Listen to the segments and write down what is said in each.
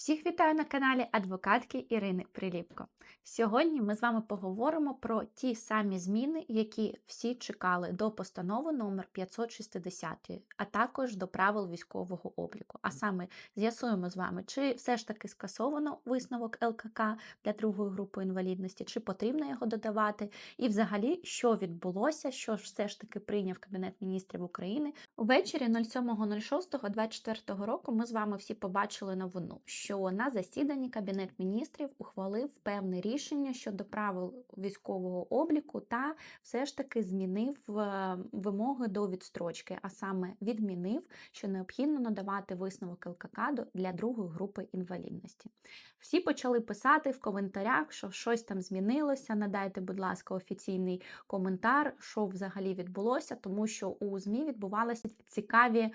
Всіх вітаю на каналі адвокатки Ірини Приліпко. Сьогодні ми з вами поговоримо про ті самі зміни, які всі чекали до постанови номер 560, а також до правил військового обліку. А саме з'ясуємо з вами, чи все ж таки скасовано висновок ЛКК для другої групи інвалідності, чи потрібно його додавати, і взагалі, що відбулося, що ж все ж таки прийняв Кабінет міністрів України. Увечері 07.06.24 року ми з вами всі побачили новину. На засіданні Кабінет міністрів ухвалив певне рішення щодо правил військового обліку та все ж таки змінив е, вимоги до відстрочки, а саме відмінив, що необхідно надавати висновок ЛКК для другої групи інвалідності. Всі почали писати в коментарях, що щось там змінилося. Надайте, будь ласка, офіційний коментар, що взагалі відбулося, тому що у ЗМІ відбувалися цікаві е,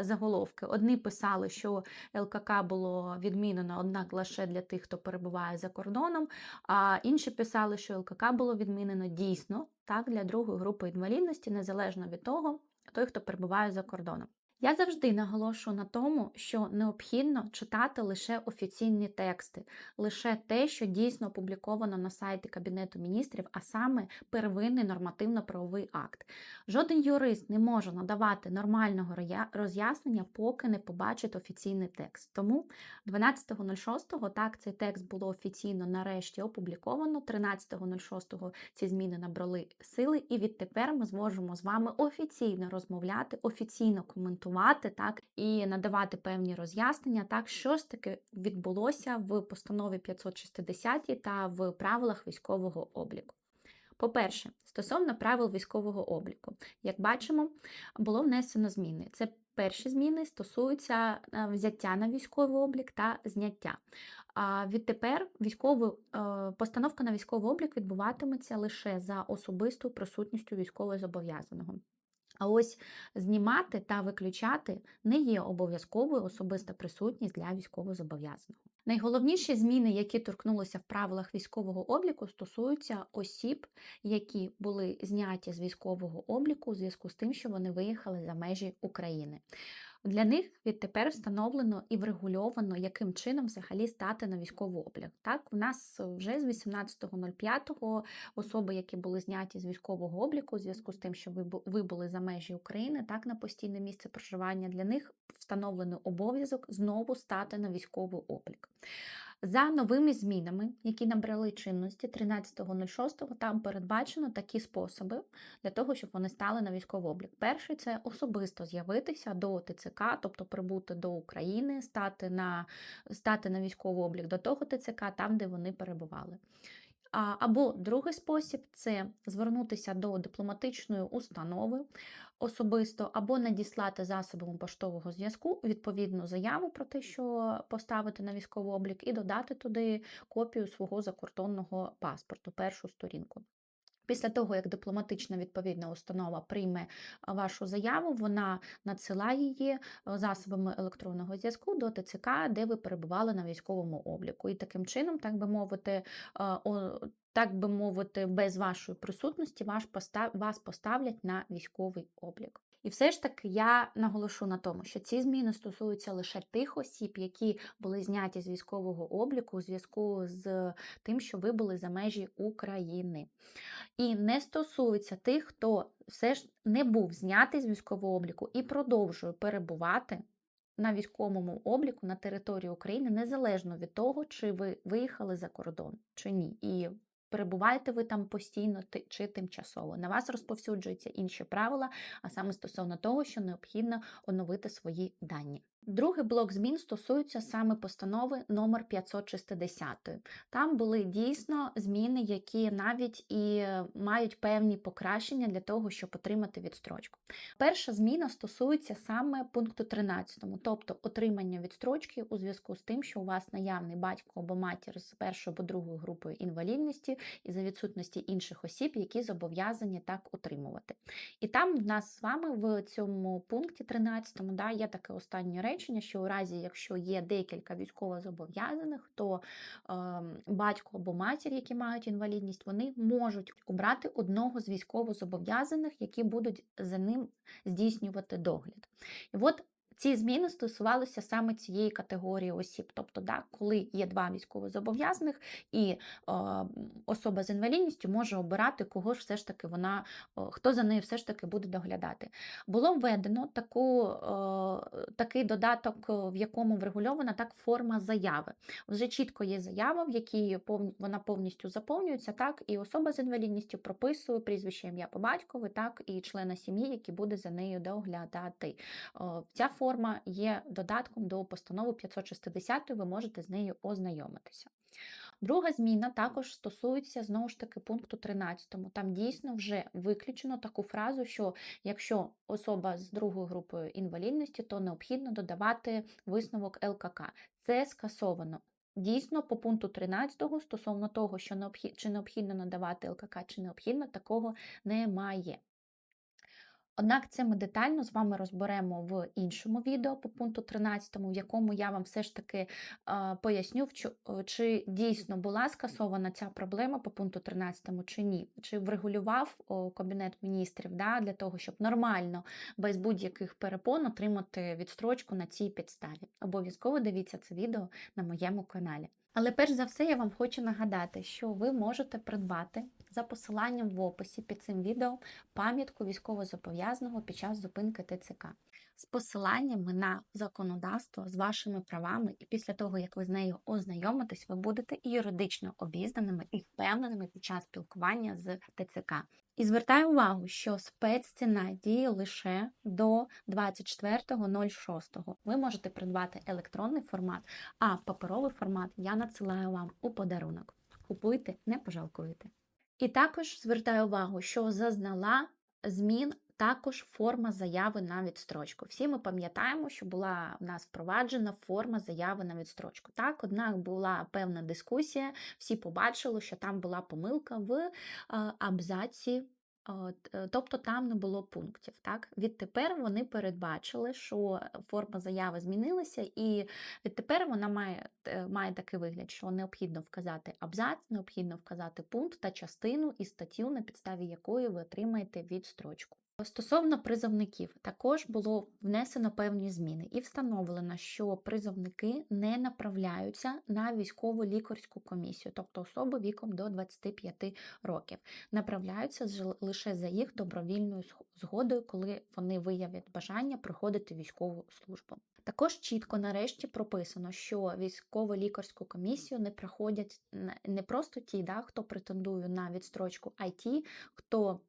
заголовки. Одні писали, що ЛКК було відмінено, однак лише для тих, хто перебуває за кордоном. А інші писали, що ЛКК було відмінено дійсно так для другої групи інвалідності, незалежно від того, той, хто перебуває за кордоном. Я завжди наголошую на тому, що необхідно читати лише офіційні тексти, лише те, що дійсно опубліковано на сайті Кабінету міністрів, а саме первинний нормативно-правовий акт. Жоден юрист не може надавати нормального роз'яснення, поки не побачить офіційний текст. Тому 12.06 так цей текст було офіційно нарешті опубліковано. 13.06 ці зміни набрали сили, і відтепер ми зможемо з вами офіційно розмовляти, офіційно коментувати так і надавати певні роз'яснення, так що ж таки відбулося в постанові 560 та в правилах військового обліку. По-перше, стосовно правил військового обліку, як бачимо, було внесено зміни. Це перші зміни стосуються е, взяття на військовий облік та зняття. А відтепер військовий, е, постановка на військовий облік відбуватиметься лише за особистою присутністю військовозобов'язаного. А ось знімати та виключати не є обов'язковою особиста присутність для військовозобов'язаного. Найголовніші зміни, які торкнулися в правилах військового обліку, стосуються осіб, які були зняті з військового обліку у зв'язку з тим, що вони виїхали за межі України. Для них відтепер встановлено і врегульовано, яким чином взагалі стати на військовий облік. Так, в нас вже з 18.05 особи, які були зняті з військового обліку, у зв'язку з тим, що ви бу- вибули за межі України, так на постійне місце проживання, для них встановлений обов'язок знову стати на військовий облік. За новими змінами, які набрали чинності 13.06, там передбачено такі способи для того, щоб вони стали на військовий облік. Перший це особисто з'явитися до ТЦК, тобто прибути до України, стати на, стати на військовий облік до того ТЦК, там, де вони перебували. Або другий спосіб це звернутися до дипломатичної установи особисто, або надіслати засобами поштового зв'язку відповідну заяву про те, що поставити на військовий облік, і додати туди копію свого закордонного паспорту, першу сторінку. Після того, як дипломатична відповідна установа прийме вашу заяву, вона надсилає її засобами електронного зв'язку до ТЦК, де ви перебували на військовому обліку. І таким чином, так би мовити, так би мовити, без вашої присутності вас поставлять на військовий облік. І все ж таки я наголошу на тому, що ці зміни стосуються лише тих осіб, які були зняті з військового обліку у зв'язку з тим, що ви були за межі України. І не стосується тих, хто все ж не був знятий з військового обліку і продовжує перебувати на військовому обліку на території України, незалежно від того, чи ви виїхали за кордон чи ні. І перебуваєте ви там постійно чи тимчасово. На вас розповсюджуються інші правила, а саме стосовно того, що необхідно оновити свої дані. Другий блок змін стосується саме постанови номер 560. Там були дійсно зміни, які навіть і мають певні покращення для того, щоб отримати відстрочку. Перша зміна стосується саме пункту 13, тобто отримання відстрочки у зв'язку з тим, що у вас наявний батько або матір з першою або другою групою інвалідності і за відсутності інших осіб, які зобов'язані так отримувати. І там в нас з вами в цьому пункті 13 да, є таке останнє речення, що у разі, якщо є декілька військовозобов'язаних, то е, батько або матір, які мають інвалідність, вони можуть обрати одного з військовозобов'язаних, які будуть за ним здійснювати догляд. І от Ці зміни стосувалися саме цієї категорії осіб, тобто, да, коли є два військовозобов'язаних, і е, особа з інвалідністю може обирати, кого ж все ж таки вона, хто за нею все ж таки буде доглядати. Було введено таку, е, такий додаток, е, в якому врегульована так форма заяви. Вже чітко є заява, в якій вона повністю заповнюється, так, і особа з інвалідністю прописує прізвище ім'я по батькові, так, і члена сім'ї, який буде за нею доглядати. О, Ця форма є додатком до постанови 560, ви можете з нею ознайомитися. Друга зміна також стосується знову ж таки пункту 13. Там дійсно вже виключено таку фразу, що якщо особа з другою групою інвалідності, то необхідно додавати висновок ЛКК. Це скасовано. Дійсно, по пункту 13 стосовно того, що необхід, чи необхідно надавати ЛКК, чи необхідно, такого немає. Однак це ми детально з вами розберемо в іншому відео по пункту 13, в якому я вам все ж таки поясню, е, чи дійсно була скасована ця проблема по пункту 13 чи ні. Чи врегулював Кабінет міністрів да, для того, щоб нормально, без будь-яких перепон отримати відстрочку на цій підставі. Обов'язково дивіться це відео на моєму каналі. Але перш за все я вам хочу нагадати, що ви можете придбати за посиланням в описі під цим відео пам'ятку військовозобов'язаного під час зупинки ТЦК з посиланнями на законодавство з вашими правами, і після того, як ви з нею ознайомитесь, ви будете юридично обізнаними і впевненими під час спілкування з ТЦК. І звертаю увагу, що спецціна діє лише до 24.06. Ви можете придбати електронний формат, а паперовий формат я надсилаю вам у подарунок. Купуйте, не пожалкуєте. І також звертаю увагу, що зазнала змін також форма заяви на відстрочку. Всі ми пам'ятаємо, що була в нас впроваджена форма заяви на відстрочку. Так, однак була певна дискусія, всі побачили, що там була помилка в е, абзаці. Е, Тобто там не було пунктів. Так? Відтепер вони передбачили, що форма заяви змінилася, і відтепер вона має, е, має такий вигляд, що необхідно вказати абзац, необхідно вказати пункт та частину і статтю, на підставі якої ви отримаєте відстрочку. Стосовно призовників, також було внесено певні зміни і встановлено, що призовники не направляються на військову лікарську комісію, тобто особи віком до 25 років, направляються лише за їх добровільною згодою, коли вони виявлять бажання проходити військову службу. Також чітко нарешті прописано, що військово-лікарську комісію не проходять не просто ті, да, хто претендує на відстрочку, а й ті, хто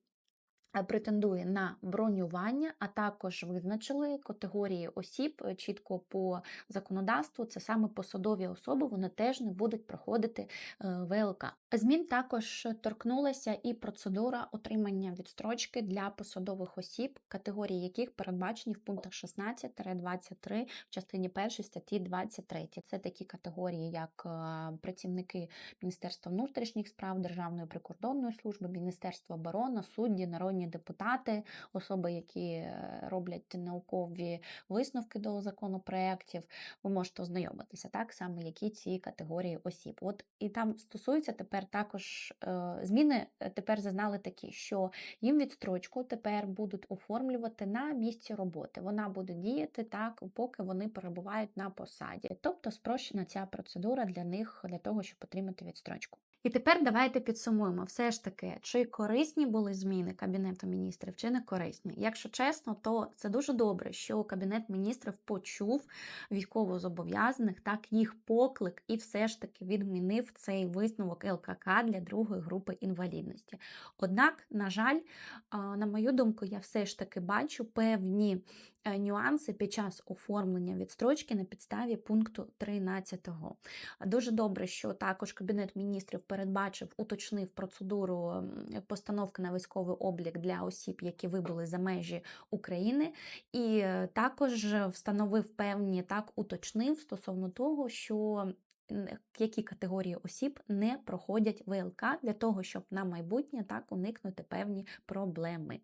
претендує на бронювання, а також визначили категорії осіб е, чітко по законодавству. Це саме посадові особи, вони теж не будуть проходити е, ВЛК. Змін також торкнулася і процедура отримання відстрочки для посадових осіб, категорії яких передбачені в пунктах 16-23 в частині 1 статті 23. Це такі категорії, як е, працівники Міністерства внутрішніх справ, Державної прикордонної служби, Міністерства оборони, судді, народні депутати, особи, які е, роблять наукові висновки до законопроєктів. Ви можете ознайомитися, так саме які ці категорії осіб. От і там стосується тепер також е, зміни. е, Тепер зазнали такі, що їм відстрочку тепер будуть оформлювати на місці роботи. Вона буде діяти так, поки вони перебувають на посаді. Тобто спрощена ця процедура для них для того, щоб отримати відстрочку. І тепер давайте підсумуємо, все ж таки, чи корисні були зміни Кабінету міністрів, чи не корисні. Якщо чесно, то це дуже добре, що Кабінет міністрів почув військовозобов'язаних, так їх поклик, і все ж таки відмінив цей висновок ЛКК для другої групи інвалідності. Однак, на жаль, на мою думку, я все ж таки бачу певні нюанси під час оформлення відстрочки на підставі пункту 13. Дуже добре, що також Кабінет міністрів передбачив, уточнив процедуру постановки на військовий облік для осіб, які вибули за межі України, і е, також встановив певні так, уточнив стосовно того, що які категорії осіб не проходять ВЛК для того, щоб на майбутнє так уникнути певні проблеми.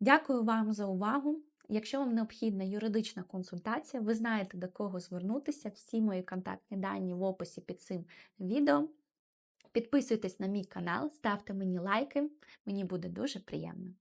Дякую вам за увагу. Якщо вам необхідна юридична консультація, ви знаєте до кого звернутися. Всі мої контактні дані в описі під цим відео. Підписуйтесь на мій канал, ставте мені лайки, мені буде дуже приємно.